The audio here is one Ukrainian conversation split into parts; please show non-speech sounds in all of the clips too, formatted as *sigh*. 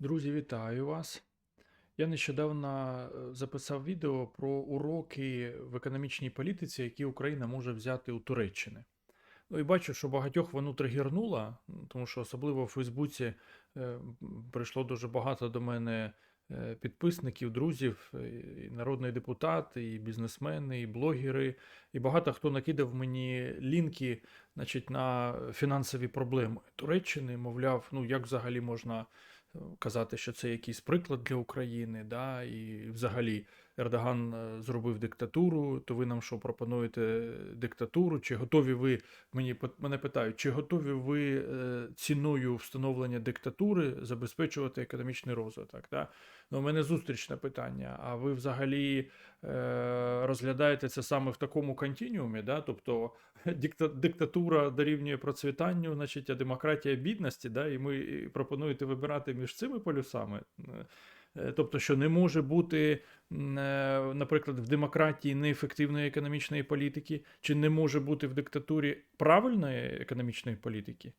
Друзі, вітаю вас. Я нещодавно е, записав відео про уроки в економічній політиці, які Україна може взяти у Туреччини. Ну і бачу, що багатьох воно тригернуло, тому що особливо в Фейсбуці е, прийшло дуже багато до мене е, підписників, друзів, і народні депутати, і бізнесмени, і блогери. І багато хто накидав мені лінки значить, на фінансові проблеми Туреччини, мовляв, ну як взагалі можна казати, що це якийсь приклад для України, да, і взагалі Ердоган е, зробив диктатуру, то ви нам що пропонуєте диктатуру? Чи готові ви мені мене питають, чи готові ви е, ціною встановлення диктатури забезпечувати економічний розвиток? Да? Ну, у мене зустрічне питання. А ви взагалі е, розглядаєте це саме в такому континіумі? Да? Тобто дикта, диктатура дорівнює процвітанню, значить, а демократія бідності, да? і ми пропонуєте вибирати між цими полюсами. Е, Тобто, що не може бути, е, наприклад, в демократії неефективної економічної політики, чи не може бути в диктатурі правильної економічної політики.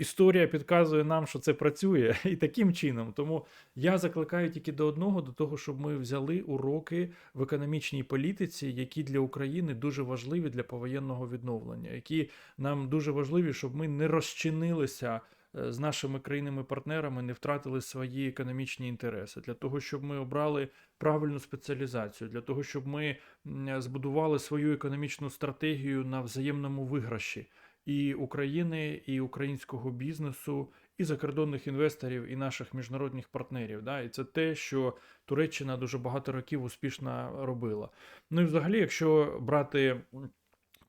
Історія підказує нам, що це працює *laughs* і таким чином. Тому я закликаю тільки до одного: до того, щоб ми взяли уроки в економічній політиці, які для України дуже важливі для повоєнного відновлення, які нам дуже важливі, щоб ми не розчинилися е, з нашими країнами-партнерами, не втратили свої економічні інтереси, для того, щоб ми обрали правильну спеціалізацію, для того, щоб ми збудували свою економічну стратегію на взаємному виграші і України, і українського бізнесу, і закордонних інвесторів, і наших міжнародних партнерів. Да? І це те, що Туреччина дуже багато років успішно робила. Ну і взагалі, якщо брати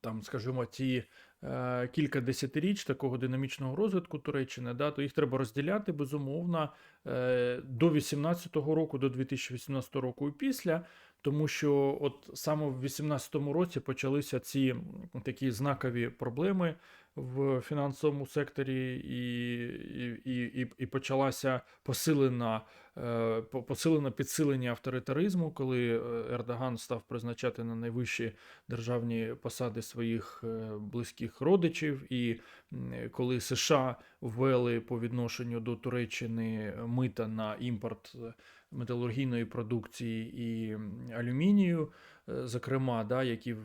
там, скажімо, ті е, кілька десятиріч такого динамічного розвитку Туреччини, да, то їх треба розділяти безумовно е, до 18-го року, до 2018 року і після. Тому що от саме в 18-му році почалися ці такі знакові проблеми в фінансовому секторі, і, і, і, і, почалася посилена, е, по- підсилення авторитаризму, коли е, Ердоган став призначати на найвищі державні посади своїх е, близьких родичів, і коли США ввели по відношенню до Туреччини мита на імпорт металургійної продукції і алюмінію, зокрема, да, які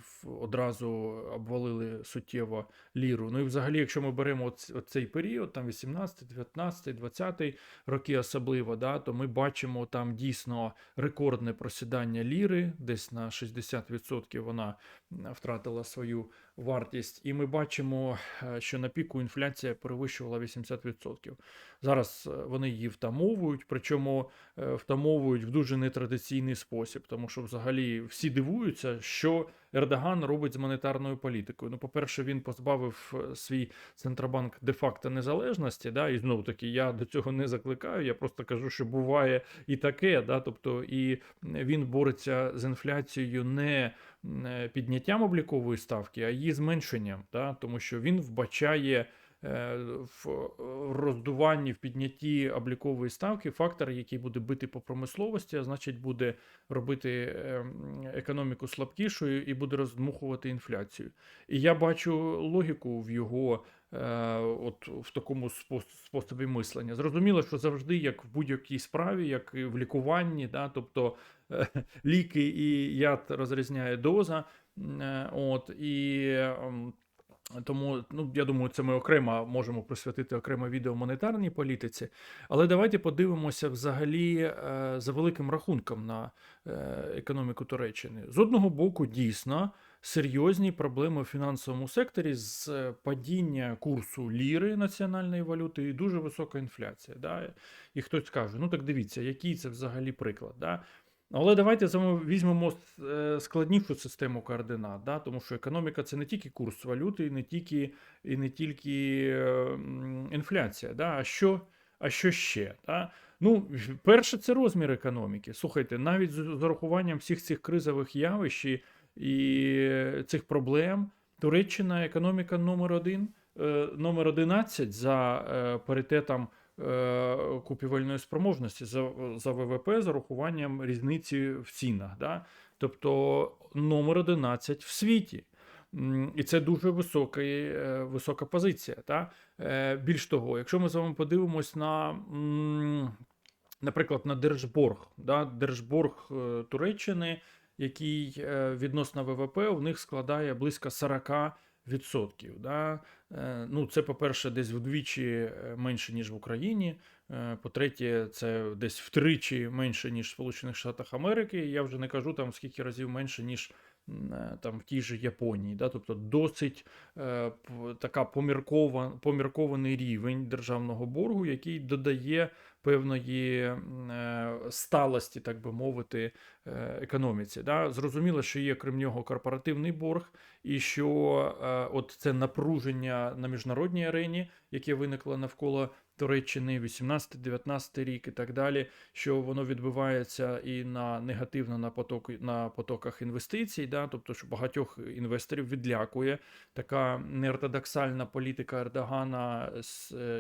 одразу обвалили суттєво ліру. Ну і взагалі, якщо ми беремо оцей період, там 18, 19, 20 роки особливо, да, то ми бачимо там дійсно рекордне просідання ліри, десь на 60% вона втратила свою вартість. І ми бачимо, е, що на піку інфляція перевищувала 80%. Зараз е, вони її втамовують, причому е, втамовують в дуже нетрадиційний спосіб, тому що взагалі всі дивуються, що Ердоган робить з монетарною політикою. Ну, по-перше, він позбавив е, свій центробанк де-факто незалежності, да, і знову таки я до цього не закликаю. Я просто кажу, що буває і таке, да, тобто і він бореться з інфляцією не е, підняттям облікової ставки, а її зменшенням, да, тому що він вбачає в роздуванні, в піднятті облікової ставки фактор, який буде бити по промисловості, а значить буде робити ем, економіку слабкішою і буде роздмухувати інфляцію. І я бачу логіку в його е, от в такому способі мислення. Зрозуміло, що завжди, як в будь-якій справі, як і в лікуванні, да, тобто е, ліки і яд розрізняє доза. е, От, і ем, тому, ну, я думаю, це ми окремо можемо присвятити окреме відео монетарній політиці. Але давайте подивимося взагалі е, за великим рахунком на е, економіку Туреччини. З одного боку, дійсно серйозні проблеми в фінансовому секторі з е, падіння курсу ліри національної валюти і дуже висока інфляція. Да? І хтось скаже: ну так дивіться, який це взагалі приклад. Да? Але давайте візьмемо е, складнішу систему координат, да? тому що економіка це не тільки курс валюти, і не тільки, і не тільки е, інфляція. Да? А, що, а що ще? Да? Ну, перше, це розмір економіки. Слухайте, навіть з урахуванням всіх цих кризових явищ і, цих проблем, Туреччина економіка номер один, е, номер 11 за е, паритетом купівельної спроможності за, за ВВП з урахуванням різниці в цінах. Да? Тобто номер 11 в світі. І це дуже високий, е, висока позиція. Та? Е, Більш того, якщо ми з вами подивимось на, наприклад, на держборг, да? держборг е, Туреччини, який е, відносно ВВП у них складає близько 40%. Да? Е, Ну, це, по-перше, десь вдвічі е, менше, ніж в Україні. Е, По-третє, це десь втричі менше, ніж в Сполучених Штатах Америки. Я вже не кажу там скільки разів менше, ніж там в тій же Японії. Да? Тобто досить е, така поміркова, поміркований рівень державного боргу, який додає певної е, сталості, так би мовити, е, економіці. Да? Зрозуміло, що є крім нього корпоративний борг, і що е, от це напруження на міжнародній арені, яке виникло навколо Туреччини 18-19 рік і так далі, що воно відбивається і на негативно на поток на потоках інвестицій, да, тобто що багатьох інвесторів відлякує така неортодоксальна політика Ердогана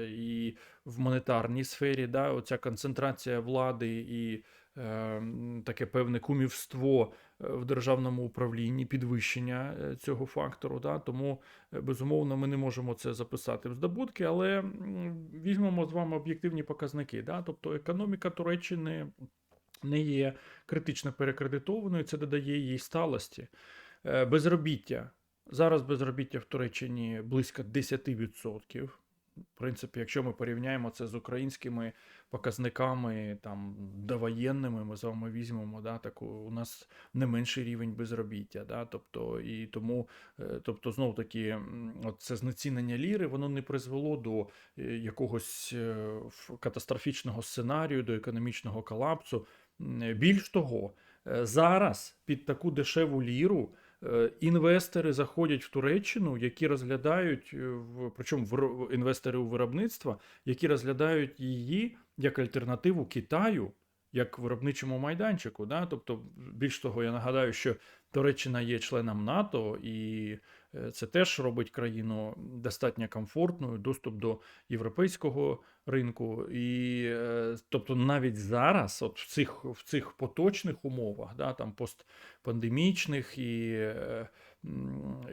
і в монетарній сфері, да, оця концентрація влади і е, таке певне кумівство е, в державному управлінні, підвищення е, цього фактору. Да, тому Е, Безумовно, ми не можемо це записати в здобутки, але візьмемо з вами об'єктивні показники. Да? Тобто економіка Туреччини не є критично перекредитованою, це додає їй сталості. Безробіття. Зараз безробіття в Туреччині близько 10%. Принципі, якщо ми порівняємо це з українськими показниками там довоєнними, ми з вами візьмемо, да, таку, у нас не менший рівень безробіття. Да, тобто, і тому, е, тобто, знов таки, це знецінення ліри, воно не призвело до е, якогось е, катастрофічного сценарію, до економічного колапсу. Більш того, зараз під таку дешеву ліру. Е, Інвестори заходять в Туреччину, які розглядають е, в причому інвестори у виробництва, які розглядають її як альтернативу Китаю, як виробничому майданчику. Да? Тобто, більш того, я нагадаю, що Туреччина є членом НАТО, і е, це теж робить країну достатньо комфортною, доступ до європейського ринку. І е, тобто, навіть зараз, от в цих, в цих поточних умовах, да, там постпандемічних і, е,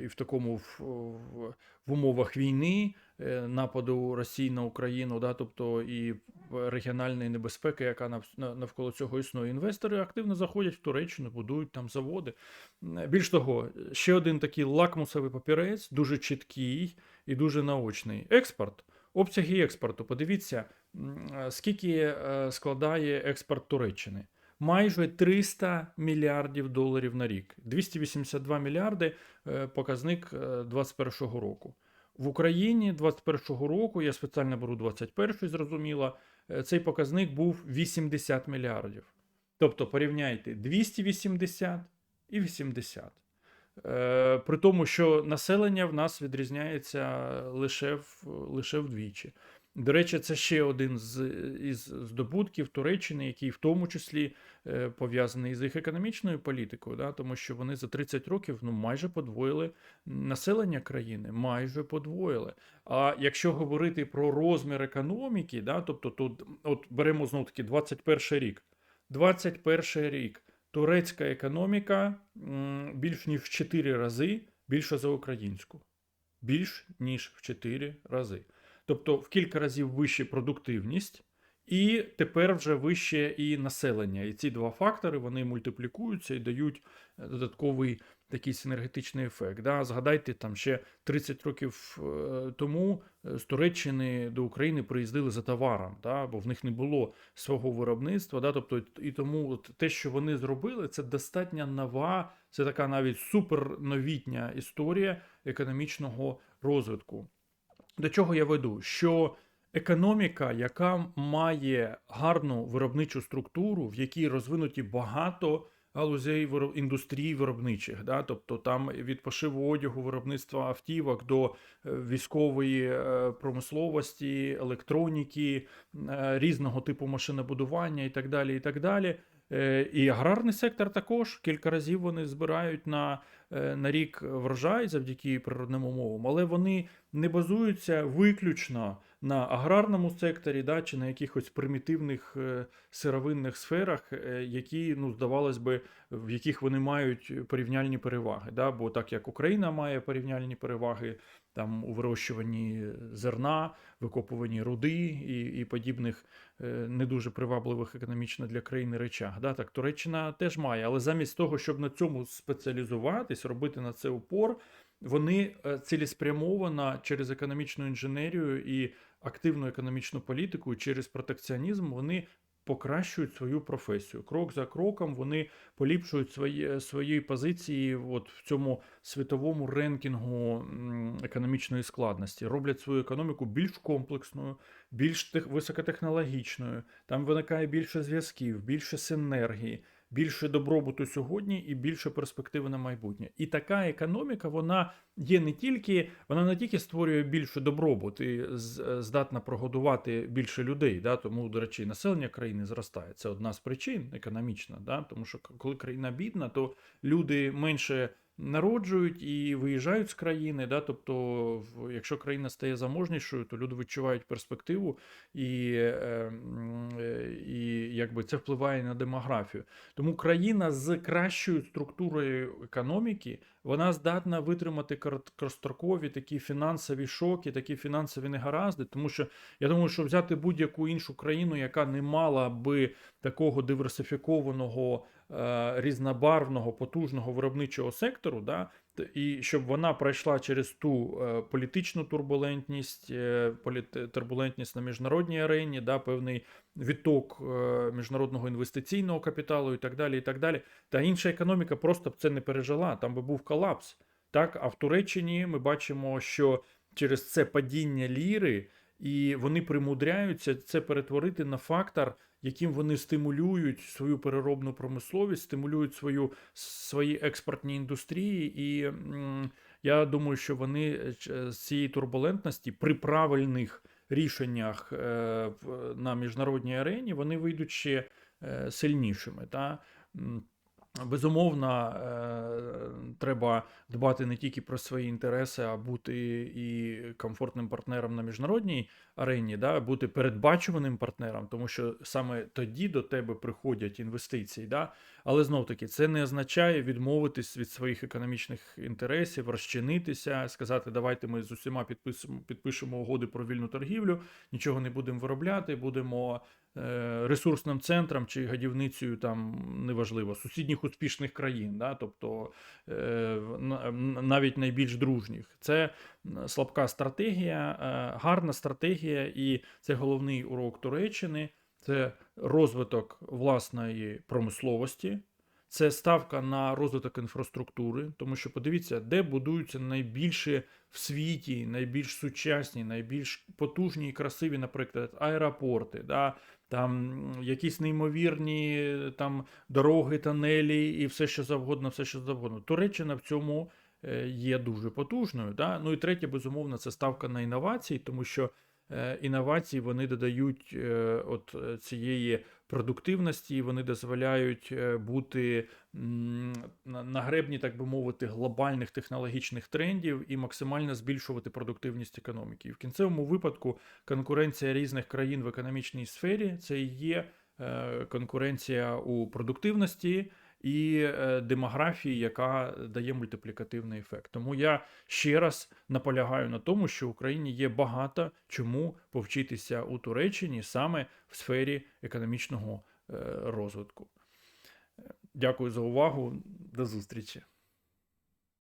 і в такому в, в, умовах війни, е, нападу Росії на Україну, да, тобто і регіональної небезпеки, яка навколо цього існує. Інвестори активно заходять в Туреччину, будують там заводи. Більш того, ще один такий лакмусовий папірець, дуже чіткий і дуже наочний. Експорт. Обсяги експорту. Подивіться, е, скільки е, складає експорт Туреччини. Майже 300 мільярдів доларів на рік. 282 мільярди е, показник е, 21 року. В Україні 21 року, я спеціально беру 21 зрозуміло, цей показник був 80 мільярдів. Тобто порівняйте 280 і 80. Е, При тому, що населення в нас відрізняється лише, в, лише вдвічі. До речі, це ще один з із здобутків Туреччини, який в тому числі е, пов'язаний з їх економічною політикою, да, тому що вони за 30 років ну, майже подвоїли населення країни, майже подвоїли. А якщо говорити про розмір економіки, да, тобто тут от беремо знову таки 21 рік. 21 рік турецька економіка більш ніж в 4 рази більша за українську. Більш ніж в 4 рази. Тобто в кілька разів вища продуктивність, і тепер вже вище і населення. І ці два фактори вони мультиплікуються і дають е, додатковий такий синергетичний ефект. Да? Згадайте, там ще 30 років е, тому е, з Туреччини до України приїздили за товаром, да? бо в них не було свого виробництва. Да? Тобто, і тому от те, що вони зробили, це достатньо нова, це така навіть суперновітня історія економічного розвитку. До чого я веду? Що економіка, яка має гарну виробничу структуру, в якій розвинуті багато галузей індустрій виробничих, да? тобто там від пошиву одягу, виробництва автівок до е, військової е, промисловості, електроніки, е, різного типу машинобудування і так далі. І так далі. І аграрний сектор також кілька разів вони збирають на, на рік врожай завдяки природним умовам, але вони не базуються виключно на аграрному секторі, да, чи на якихось примітивних е, сировинних сферах, е, які, ну, здавалось би, в яких вони мають порівняльні переваги. Да? Бо так як Україна має порівняльні переваги там, у вирощуванні зерна, викопуванні руди і, і подібних е, не дуже привабливих економічно для країни речах. Да? Так Туреччина теж має, але замість того, щоб на цьому спеціалізуватись, робити на це упор, вони цілеспрямовано через економічну інженерію і активну економічну політику, через протекціонізм вони покращують свою професію. Крок за кроком вони поліпшують свої, свої позиції от в цьому світовому ренкінгу економічної складності, роблять свою економіку більш комплексною, більш тех- високотехнологічною. Там виникає більше зв'язків, більше синергії. Більше добробуту сьогодні і більше перспективи на майбутнє. І така економіка, вона є не тільки, вона не тільки створює більше добробут і здатна прогодувати більше людей. Да? Тому, до речі, населення країни зростає. Це одна з причин економічна. Да? Тому що коли країна бідна, то люди менше народжують і виїжджають з країни. Да? Тобто, якщо країна стає заможнішою, то люди відчувають перспективу, і, е, м, е, і якби це впливає на демографію. Тому країна з кращою структурою економіки вона здатна витримати короткострокові такі фінансові шоки, такі фінансові негаразди. Тому що я думаю, що взяти будь-яку іншу країну, яка не мала би такого диверсифікованого, е, різнобарвного, потужного виробничого сектору, да, і щоб вона пройшла через ту е, політичну турбулентність, е, турбулентність на міжнародній арені, да, певний відток е, міжнародного інвестиційного капіталу і так далі. і так далі. Та інша економіка просто б це не пережила, там би був колапс. Так, а в Туреччині ми бачимо, що через це падіння ліри, і вони примудряються це перетворити на фактор, яким вони стимулюють свою переробну промисловість, стимулюють свою, свої експортні індустрії. І я думаю, що вони е, з цієї турбулентності при правильних рішеннях е, на міжнародній арені вони вийдуть ще е, сильнішими. Та? Безумовно, е, треба дбати не тільки про свої інтереси, а бути і комфортним партнером на міжнародній арені, да, бути передбачуваним партнером, тому що саме тоді до тебе приходять інвестиції. Да? Але знов таки це не означає відмовитись від своїх економічних інтересів, розчинитися, сказати, давайте ми з усіма підписимо, підпишемо угоди про вільну торгівлю, нічого не будемо виробляти, будемо е, ресурсним центром чи гадівницею, там неважливо, сусідніх успішних країн, да? тобто е, навіть найбільш дружніх. Це слабка стратегія, е, гарна стратегія, і це головний урок Туреччини. Це розвиток власної промисловості, це ставка на розвиток інфраструктури, тому що подивіться, де будуються найбільше в світі, найбільш сучасні, найбільш потужні і красиві, наприклад, аеропорти, да? там якісь неймовірні там, дороги, тонелі і все, що завгодно, все, що завгодно. Туреччина в цьому е, є дуже потужною. Да? Ну і третє, безумовно, це ставка на інновації, тому що е, інновації вони додають е, от е, цієї продуктивності, вони дозволяють бути на, гребні, так би мовити, глобальних технологічних трендів і максимально збільшувати продуктивність економіки. І в кінцевому випадку конкуренція різних країн в економічній сфері це є конкуренція у продуктивності і е, демографії, яка дає мультиплікативний ефект. Тому я ще раз наполягаю на тому, що в Україні є багато чому повчитися у Туреччині саме в сфері економічного е, розвитку. Е, Дякую за увагу. До зустрічі.